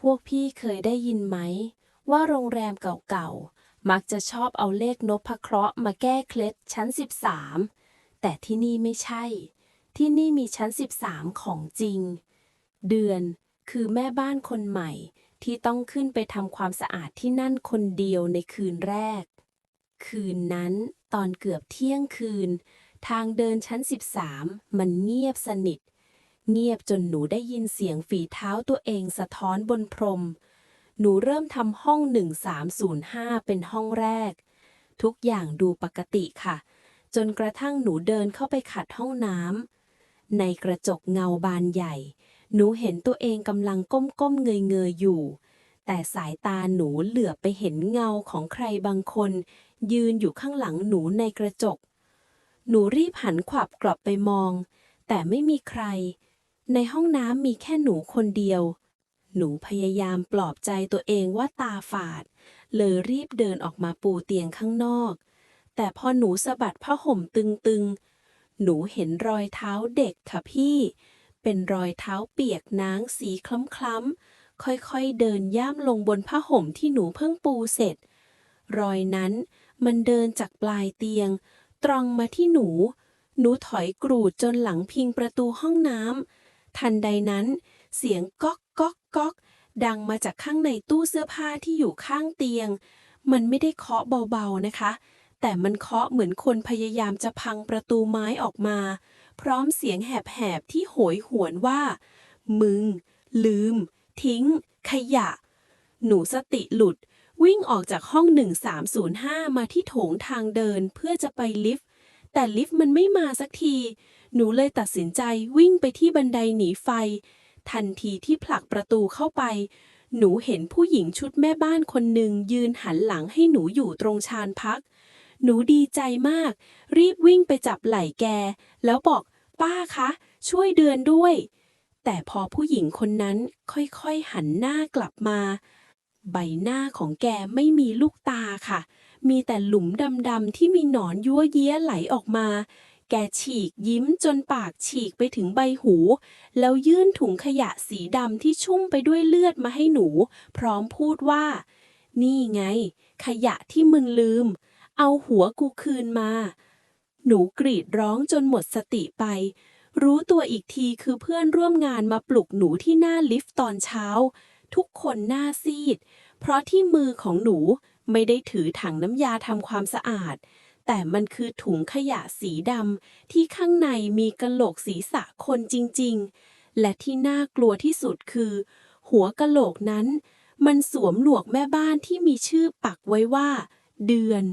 พวกพี่เคยได้ยินไหม ว่าโรงแรมเก่าๆ มักจะชอบเอาเลขนพเคราะห์มาแก้เคล็ดชั้น 13 แต่ที่นี่ไม่ใช่ ที่นี่มีชั้น 13 ของจริง เดือนคือแม่บ้านคนใหม่ที่ต้องขึ้นไปทำความสะอาดที่นั่นคนเดียวในคืนแรก คืนนั้นตอนเกือบเที่ยงคืน ทางเดินชั้น 13 มันเงียบสนิท เงียบจนหนูได้ยินเสียงฝีเท้าตัวเองสะท้อนบนพรม หนูเริ่มทำห้อง 1305 เป็นห้องแรก ทุกอย่างดูปกติค่ะ จนกระทั่งหนูเดินเข้าไปขัดห้องน้ำในกระจกเงาบานใหญ่ หนูเห็นตัวเองกำลังก้มๆเงยๆอยู่ แต่สายตาหนูเหลือบไปเห็นเงาของใครบางคน ยืนอยู่ข้างหลังหนูในกระจก หนูรีบหันขวับกลับไปมองแต่ไม่มีใคร ในห้องน้ำมีแค่หนูคนเดียว หนูพยายามปลอบใจตัวเองว่าตาฝาด เลยรีบเดินออกมาปูเตียงข้างนอก แต่พอหนูสะบัดผ้าห่มตึงๆ หนูเห็นรอยเท้าเด็กค่ะพี่ เป็นรอยเท้าเปียกน้างสีคล้ำๆ ค่อยๆ เดินย่ำลงบนผ้าห่มที่หนูเพิ่งปูเสร็จ รอยนั้นมันเดินจากปลายเตียง ตรงมาที่หนู หนูถอยกรูดจนหลังพิงประตูห้องน้ำ ทันใดนั้น เสียงก๊อกก๊อกก๊อกดังมาจากข้างในตู้เสื้อผ้าที่อยู่ข้างเตียง มันไม่ได้เคาะเบาๆนะคะ แต่มันเคาะเหมือนคนพยายามจะพังประตูไม้ออกมา พร้อมเสียงแหบๆที่โหยหวนว่า มึง ลืม ทิ้ง ขยะ หนูสติหลุด วิ่งออกจากห้อง 1305 มาที่โถงทางเดินเพื่อจะไปลิฟต์ แต่ลิฟต์มันไม่มาสักที หนูเลยตัดสินใจวิ่งไปที่บันไดหนีไฟ ทันทีที่ผลักประตูเข้าไป หนูเห็นผู้หญิงชุดแม่บ้านคนหนึ่งยืนหันหลังให้หนูอยู่ตรงชานพัก หนูดีใจมาก รีบวิ่งไปจับไหล่แก แล้วบอก ป้าคะ ช่วยเดือนด้วย แต่พอผู้หญิงคนนั้นค่อยๆหันหน้ากลับมา ใบหน้าของแกไม่มีลูกตาค่ะ มีแต่หลุมดำๆที่มีหนอนยั่วเยี้ยไหลออกมา แกฉีกยิ้มจนปากฉีกไปถึงใบหู แล้วยื่นถุงขยะสีดำที่ชุ่มไปด้วยเลือดมาให้หนู พร้อมพูดว่า นี่ไง ขยะที่มึงลืม เอาหัวกูคืนมา หนูกรีดร้องจนหมดสติไปรู้ตัวอีกทีคือเพื่อนร่วมงานมาปลุกหนูที่หน้าลิฟต์ตอนเช้า ทุกคนหน้าซีด เพราะที่มือของหนู ไม่ได้ถือถังน้ำยาทำความสะอาด แต่มันคือถุงขยะสีดำที่ข้างในมีกะโหลกศีรษะคนจริง ๆ และที่น่ากลัวที่สุดคือ หัวกะโหลกนั้น มันสวมหลวกแม่บ้านที่มีชื่อปักไว้ว่า เดือน